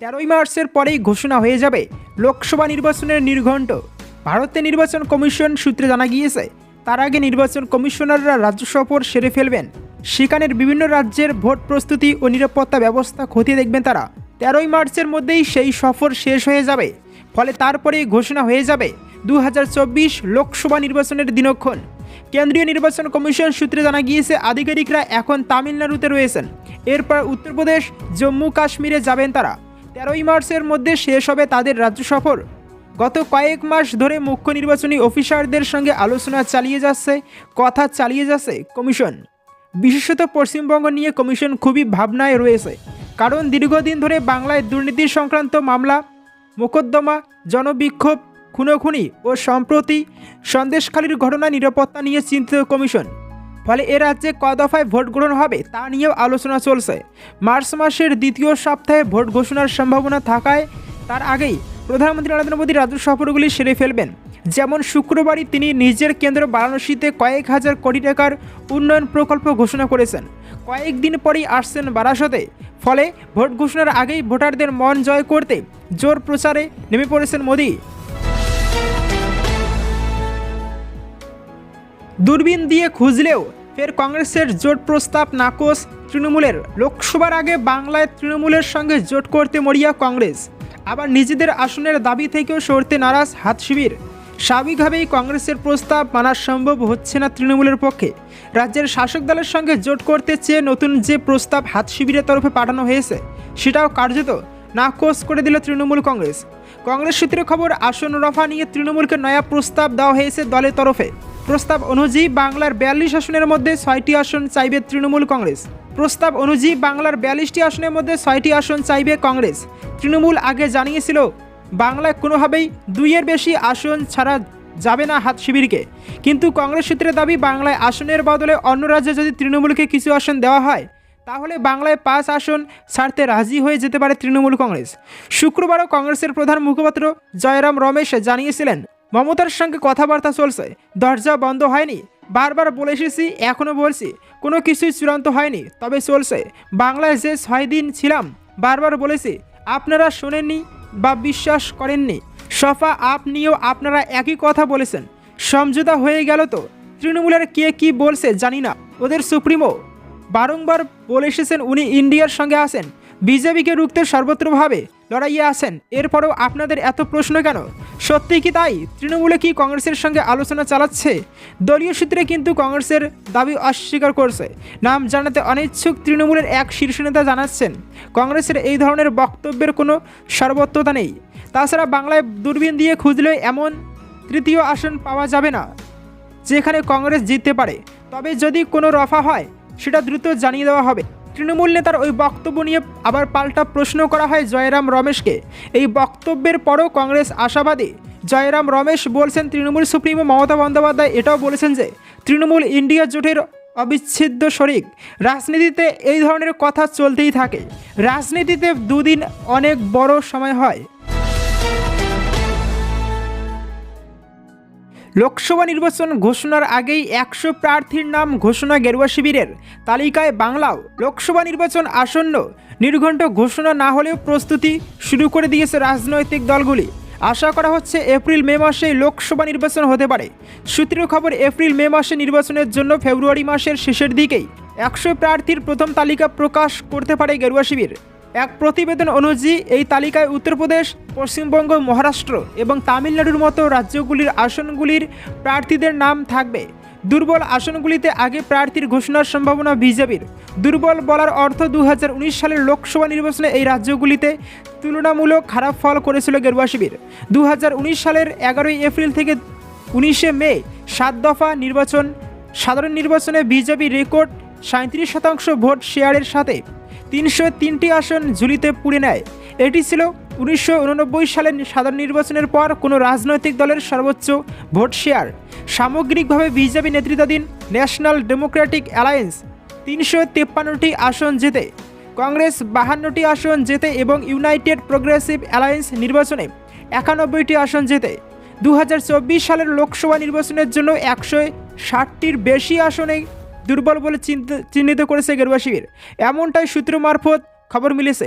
তেরোই মার্চের পরেই ঘোষণা হয়ে যাবে লোকসভা নির্বাচনের নির্ঘণ্ট। ভারতের নির্বাচন কমিশন সূত্রে জানা গিয়েছে, তার আগে নির্বাচন কমিশনাররা রাজ্য সফর সেরে ফেলবেন। সেখানের বিভিন্ন রাজ্যের ভোট প্রস্তুতি ও নিরাপত্তা ব্যবস্থা খতিয়ে দেখবেন তারা। তেরোই মার্চের মধ্যেই সেই সফর শেষ হয়ে যাবে। ফলে তারপরেই ঘোষণা হয়ে যাবে দু হাজার চব্বিশ লোকসভা নির্বাচনের দিনক্ষণ। কেন্দ্রীয় নির্বাচন কমিশন সূত্রে জানা গিয়েছে, আধিকারিকরা এখন তামিলনাড়ুতে রয়েছেন। এরপর উত্তরপ্রদেশ জম্মু কাশ্মীরে যাবেন তারা। তেরোই মার্চের মধ্যে শেষ হবে তাদের রাজ্য সফর। গত কয়েক মাস ধরে মুখ্য নির্বাচনী অফিসারদের সঙ্গে আলোচনা চালিয়ে যাচ্ছে, কথা চালিয়ে যাচ্ছে কমিশন। বিশেষত পশ্চিমবঙ্গ নিয়ে কমিশন খুবই ভাবনায় রয়েছে, কারণ দীর্ঘদিন ধরে বাংলায় দুর্নীতি সংক্রান্ত মামলা, মোকদ্দমা, জনবিক্ষোভ, খুনোখুনি ও সম্প্রতি সন্দেশখালীর ঘটনা নিরাপত্তা নিয়ে চিন্তিত কমিশন। ফলে এ রাজ্যে ক দফায় ভোট গ্রহণ হবে তা নিয়েও আলোচনা চলছে। মার্চ মাসের দ্বিতীয় সপ্তাহে ভোট ঘোষণার সম্ভাবনা থাকায় তার আগেই প্রধানমন্ত্রী নরেন্দ্র মোদী রাজ্য সফরগুলি সেরে ফেলবেন। যেমন শুক্রবারই তিনি নিজের কেন্দ্র বারাণসীতে কয়েক হাজার কোটি টাকার উন্নয়ন প্রকল্প ঘোষণা করেছেন। কয়েকদিন পরেই আসছেন বারাসতে। ফলে ভোট ঘোষণার আগেই ভোটারদের মন জয় করতে জোর প্রচারে নেমে পড়েছেন মোদী। দূরবীন দিয়ে খুঁজলেও ফের কংগ্রেসের জোট প্রস্তাব নাকচ তৃণমূলের। লোকসভার আগে বাংলায় তৃণমূলের সঙ্গে জোট করতে মরিয়া কংগ্রেস। আবার নিজেদের আসনের দাবি থেকেও সরতে নারাজ হাত শিবির। স্বাভাবিকভাবেই কংগ্রেসের প্রস্তাব মানা সম্ভব হচ্ছে না তৃণমূলের পক্ষে। রাজ্যের শাসক দলের সঙ্গে জোট করতে চেয়ে নতুন যে প্রস্তাব হাত শিবিরের তরফে পাঠানো হয়েছে, সেটাও কার্যত নাকচ করে দিল তৃণমূল কংগ্রেস। কংগ্রেস সূত্রে খবর, আসন রফা নিয়ে তৃণমূলকে নয়া প্রস্তাব দেওয়া হয়েছে দলের তরফে। প্রস্তাব অনুযায়ী বাংলার বিয়াল্লিশ আসনের মধ্যে ছয়টি আসন চাইবে তৃণমূল কংগ্রেস। প্রস্তাব অনুযায়ী বাংলার বিয়াল্লিশটি আসনের মধ্যে ছয়টি আসন চাইবে কংগ্রেস। তৃণমূল আগে জানিয়েছিল বাংলায় কোনোভাবেই দুইয়ের বেশি আসন ছাড়া যাবে না হাত শিবিরকে। কিন্তু কংগ্রেস সূত্রে দাবি, বাংলায় আসনের বদলে অন্য রাজ্যে যদি তৃণমূলকে কিছু আসন দেওয়া হয় তাহলে বাংলায় পাঁচ আসন ছাড়তে রাজি হয়ে যেতে পারে তৃণমূল কংগ্রেস। শুক্রবারও কংগ্রেসের প্রধান মুখপাত্র জয়রাম রমেশ জানিয়েছিলেন, মমতার সঙ্গে কথাবার্তা চলছে, দরজা বন্ধ হয়নি। বারবার বলে এসেছি এখনও বলছি, কোনো কিছুই চূড়ান্ত হয়নি, তবে চলছে। বাংলায় যে ছয় দিন ছিলাম, বারবার বলেছি, আপনারা শোনেননি বা বিশ্বাস করেননি। সফা আপ নিয়েও আপনারা একই কথা বলেছেন। সমঝোতা হয়ে গেল তো, তৃণমূলের কে কি বলছে জানি না। ওদের সুপ্রিমো বারংবার বলে এসেছেন উনি ইন্ডিয়ার সঙ্গে আছেন। বিজেপিকে রুখতে সর্বত্রভাবে লড়াইয়ে আছেন। এরপরেও আপনাদের এত প্রশ্ন কেন? সত্যি কি তাই? তৃণমূলে কি কংগ্রেসের সঙ্গে আলোচনা চালাচ্ছে? দলীয় সূত্রে কিন্তু কংগ্রেসের দাবি অস্বীকার করছে। নাম জানাতে অনিচ্ছুক তৃণমূলের এক শীর্ষ নেতা জানাচ্ছেন, কংগ্রেসের এই ধরনের বক্তব্যের কোনো সর্বত্রতা নেই। তাছাড়া বাংলায় দূরবীন দিয়ে খুঁজলে এমন তৃতীয় আসন পাওয়া যাবে না, যেখানে কংগ্রেস জিততে পারে। তবে যদি কোনো রফা হয় সেটা দ্রুত জানিয়ে দেওয়া হবে। তৃণমূল নেতার ওই বক্তব্য নিয়ে আবার পাল্টা প্রশ্ন করা হয় জয়রাম রমেশকে। এই বক্তব্যের পরও কংগ্রেস আশাবাদী। জয়রাম রমেশ বলছেন, তৃণমূল সুপ্রিমো মমতা বন্দ্যোপাধ্যায় এটাও বলেছেন যে, তৃণমূল ইন্ডিয়া জোটের অবিচ্ছেদ্য শরিক। রাজনীতিতে এই ধরনের কথা চলতেই থাকে। রাজনীতিতে দুদিন অনেক বড় সময় হয়। লোকসভা নির্বাচন ঘোষণার আগেই একশো প্রার্থীর নাম ঘোষণা গেরুয়া শিবিরের তালিকায় বাংলাও লোকসভা নির্বাচন আসন্ন। নির্ঘণ্ট ঘোষণা না হলেও প্রস্তুতি শুরু করে দিয়েছে রাজনৈতিক দলগুলি। আশা করা হচ্ছে এপ্রিল মে মাসে লোকসভা নির্বাচন হতে পারে। সূত্রের খবর, এপ্রিল মে মাসে নির্বাচনের জন্য ফেব্রুয়ারি মাসের শেষের দিকেই একশো প্রার্থীর প্রথম তালিকা প্রকাশ করতে পারে গেরুয়া শিবির। এক প্রতিবেদন অনুযায়ী, এই তালিকায় উত্তরপ্রদেশ, পশ্চিমবঙ্গ, মহারাষ্ট্র এবং তামিলনাড়ুর মতো রাজ্যগুলির আসনগুলির প্রার্থীদের নাম থাকবে। দুর্বল আসনগুলিতে আগে প্রার্থীর ঘোষণার সম্ভাবনা বিজেপির। দুর্বল বলার অর্থ দু হাজার উনিশ সালের লোকসভা নির্বাচনে এই রাজ্যগুলিতে তুলনামূলক খারাপ ফল করেছিল গেরুয়া শিবির। দু হাজার উনিশ সালের এগারোই এপ্রিল থেকে উনিশে মে, সাত দফা নির্বাচন, সাধারণ নির্বাচনে বিজেপি রেকর্ড সাঁত্রিশ শতাংশ ভোট শেয়ারের সাথে। তিনশো তিনটি আসন ঝুলিতে পুড়ে নেয়। এটি ছিল উনিশশো উননব্বই সালের সাধারণ নির্বাচনের পর কোনো রাজনৈতিক দলের সর্বোচ্চ ভোট শেয়ার। সামগ্রিকভাবে বিজেপি নেতৃত্বাধীন ন্যাশনাল ডেমোক্রেটিক অ্যালায়েন্স তিনশো তেপ্পান্নটি আসন জেতে, কংগ্রেস বাহান্নটি আসন জেতে এবং ইউনাইটেড প্রোগ্রেসিভ অ্যালায়েন্স নির্বাচনে একানব্বইটি আসন জেতে। দু হাজার চব্বিশ সালের লোকসভা নির্বাচনের জন্য একশো ষাটটির বেশি আসনেই দুর্বল বলে চিহ্নিত করেছে গেরুয়া শিবির। এমনটাই সূত্র মারফত খবর মিলেছে।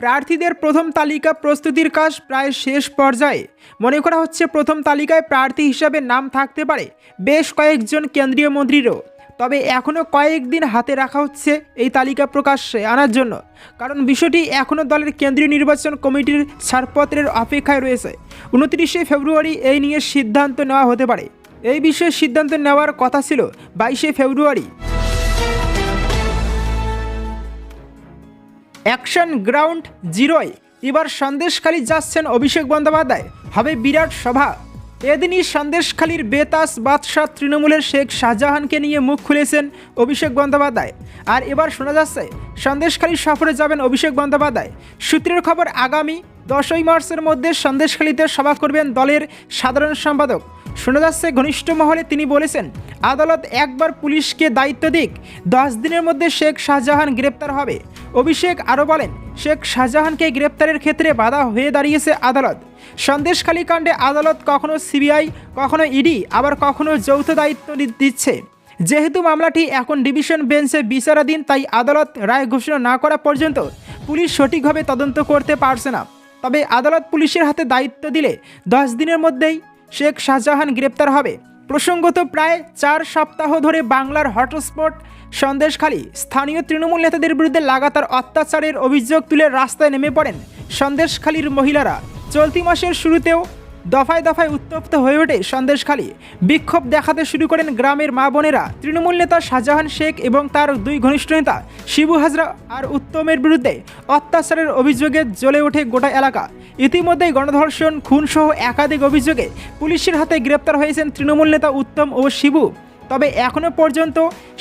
প্রার্থীদের প্রথম তালিকা প্রস্তুতির কাজ প্রায় শেষ পর্যায়ে। মনে করা হচ্ছে প্রথম তালিকায় প্রার্থী হিসাবে নাম থাকতে পারে বেশ কয়েকজন কেন্দ্রীয় মন্ত্রীরও। তবে এখনও কয়েকদিন হাতে রাখা হচ্ছে এই তালিকা প্রকাশ্যে আনার জন্য। কারণ বিষয়টি এখনও দলের কেন্দ্রীয় নির্বাচন কমিটির ছাড়পত্রের অপেক্ষায় রয়েছে। উনত্রিশে ফেব্রুয়ারি এই নিয়ে সিদ্ধান্ত নেওয়া হতে পারে। এই বিষয়ে সিদ্ধান্ত নেওয়ার কথা ছিল বাইশে ফেব্রুয়ারি। অ্যাকশন গ্রাউন্ড জিরোয় এবার সন্দেশখালী যাচ্ছেন অভিষেক বন্দ্যোপাধ্যায়, হবে বিরাট সভা। এদিনই সন্দেশখালীর বেতাস বাদশাহ তৃণমূলের শেখ শাহজাহানকে নিয়ে মুখ খুলেছেন অভিষেক বন্দ্যোপাধ্যায়। আর এবার শোনা যাচ্ছে, সন্দেশখালী সফরে যাবেন অভিষেক বন্দ্যোপাধ্যায়। সূত্রের খবর আগামী দশই মার্চের মধ্যে সন্দেশখালীতে সভা করবেন দলের সাধারণ সম্পাদক। শোনা যাচ্ছে, ঘনিষ্ঠ মহলে তিনি বলেছেন, আদালত একবার পুলিশকে দায়িত্ব দিক, দশ দিনের মধ্যে শেখ শাহজাহান গ্রেপ্তার হবে। অভিষেক আরও বলেন, শেখ শাহজাহানকে গ্রেপ্তারের ক্ষেত্রে বাধা হয়ে দাঁড়িয়েছে আদালত। সন্দেশখালী কাণ্ডে আদালত কখনো সিবিআই, কখনো ইডি, আবার কখনো যৌথ দায়িত্ব দিচ্ছে। যেহেতু মামলাটি এখন ডিভিশন বেঞ্চে বিচারাধীন, তাই আদালত রায় ঘোষণা না করা পর্যন্ত পুলিশ সঠিকভাবে তদন্ত করতে পারছে না। তবে আদালত পুলিশের হাতে দায়িত্ব দিলে দশ দিনের মধ্যেই শেখ শাহজাহান গ্রেপ্তার হবে। প্রসঙ্গত প্রায় চার সপ্তাহ ধরে বাংলার হটস্পট সন্দেশখালী। স্থানীয় তৃণমূল নেতাদের বিরুদ্ধে লাগাতার অত্যাচারের অভিযোগ তুলে রাস্তায় নেমে পড়েন সন্দেশখালীর মহিলারা। চলতি মাসের শুরুতেও দফায় দফায় উত্তপ্ত হয়ে ওঠে সন্দেশখালী। বিক্ষোভ দেখাতে শুরু করেন গ্রামের মা বোনেরা। তৃণমূল নেতা শাহজাহান শেখ এবং তার দুই ঘনিষ্ঠ নেতা, শিবু হাজরা আর উত্তমের বিরুদ্ধে অত্যাচারের অভিযোগে জ্বলে ওঠে গোটা এলাকা। ইতিমধ্যেই গণধর্ষণ, খুনসহ একাধিক অভিযোগে পুলিশের হাতে গ্রেপ্তার হয়েছেন তৃণমূল নেতা উত্তম ও শিবু। তবে এখনও পর্যন্ত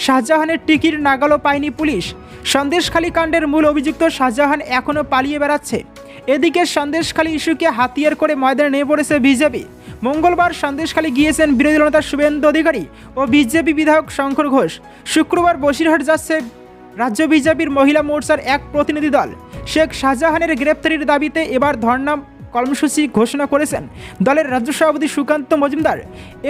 শাহজাহানের টিকির নাগালও পায়নি পুলিশ। সন্দেশখালী কাণ্ডের মূল অভিযুক্ত শাহজাহান এখনও পালিয়ে বেড়াচ্ছে। এদিকে সন্দেশখালী ইস্যুকে হাতিয়ার করে ময়দানে নেমে পড়েছে বিজেপি। মঙ্গলবার সন্দেশখালী গিয়েছেন বিরোধী নেতা শুভেন্দু অধিকারী ও বিজেপি বিধায়ক শঙ্কর ঘোষ। শুক্রবার বসিরহাট যাচ্ছে রাজ্য বিজেপির মহিলা মোর্চার এক প্রতিনিধি দল। শেখ শাহজাহানের গ্রেপ্তারির দাবিতে এবার ধর্ণা কর্মসূচি ঘোষণা করেছেন দলের রাজ্য সভাপতি সুকান্ত মজুমদার।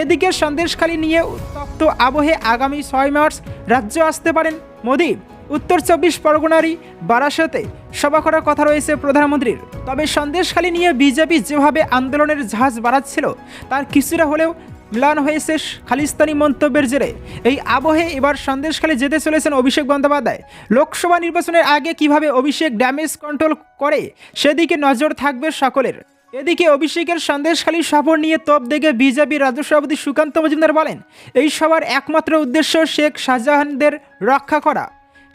এদিকে সন্দেশখালী নিয়ে উত্তপ্ত আবহে আগামী ছয় মার্চ রাজ্য আসতে পারেন মোদী। উত্তর চব্বিশ পরগনারই বারাসাতে সভা করার কথা রয়েছে প্রধানমন্ত্রীর। তবে সন্দেশখালী নিয়ে বিজেপি যেভাবে আন্দোলনের জাহাজ বাড়াচ্ছিল, তার কিছুটা হলেও ম্লান হয়েছে খালিস্তানি মন্তব্যের জেরে। এই আবহে এবার সন্দেশখালী যেতে চলেছেন অভিষেক বন্দ্যোপাধ্যায়। লোকসভা নির্বাচনের আগে কীভাবে অভিষেক ড্যামেজ কন্ট্রোল করে, সেদিকে নজর থাকবে সকলের। এদিকে অভিষেকের সন্দেশখালী সফর নিয়ে তোপ দেখে বিজেপি রাজ্য সভাপতি সুকান্ত মজুমদার বলেন, এই সবার একমাত্র উদ্দেশ্য শেখ শাহজাহানদের রক্ষা করা।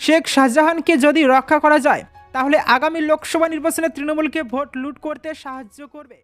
শেখ শাহজাহানকে যদি রক্ষা করা যায়, তাহলে আগামী লোকসভা নির্বাচনে তৃণমূলকে ভোট লুট করতে সাহায্য করবে।